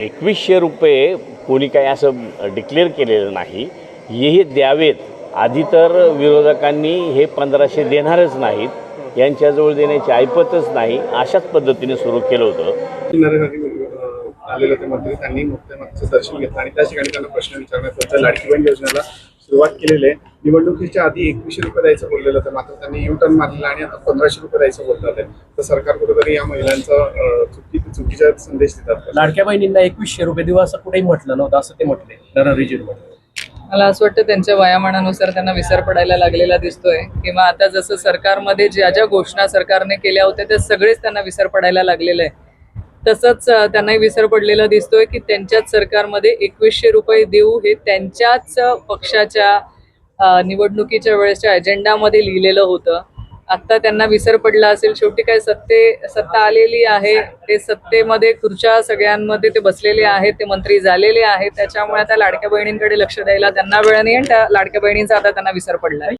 एकवीसशे रुपये कोणी काही असं डिक्लेअर केलेलं नाही. हेही द्यावेत. आधी तर विरोधकांनी हे पंधराशे देणारच नाहीत. यांच्याजवळ देण्याची ऐपतच नाही. अशाच पद्धतीने सुरू केलं होतं. आलेले होते मंत्री. त्यांनी मुख्यमंत्र्यांचं दर्शन घेतलं आणि त्या ठिकाणी त्यांना प्रश्न विचारण्यात लाडकी बहीण योजनेला सुरुवात केलेली आहे. निवडणुकीच्या आधी एकवीसशे रुपये द्यायचं बोललेलं होतं. मात्र त्यांनी यू टर्न मारलेला आणि आता पंधराशे रुपये द्यायचं बोलतात. तर सरकार कुठेतरी या महिलांचं चुकीचा संदेश देतात लाडक्या बहिणींना एकवीसशे रुपये देऊ असं कुठेही म्हटलं नव्हतं असं ते म्हटले मला असं वाटतं त्यांच्या वयामानानुसार त्यांना विसर पडायला लागलेला दिसतोय. किंवा आता जसं सरकारमध्ये ज्या ज्या घोषणा सरकारने केल्या होत्या त्या सगळेच त्यांना विसर पडायला लागलेलं आहे. तसंच त्यांनाही विसर पडलेला दिसतोय की त्यांच्याच सरकारमध्ये एकवीसशे रुपये देऊ हे त्यांच्याच पक्षाच्या निवडणुकीच्या वेळेसच्या अजेंडामध्ये लिहिलेलं होतं. आत्ता त्यांना विसर पडला असेल. शेवटी काय सत्ते सत्ता आलेली आहे. ते सत्तेमध्ये खुर्च्या सगळ्यांमध्ये ते बसलेले आहेत. ते मंत्री झालेले आहेत. त्याच्यामुळे आता लाडक्या बहिणींकडे लक्ष द्यायला त्यांना वेळ नाही आणि त्या लाडक्या बहिणींचा आता त्यांना विसर पडला आहे.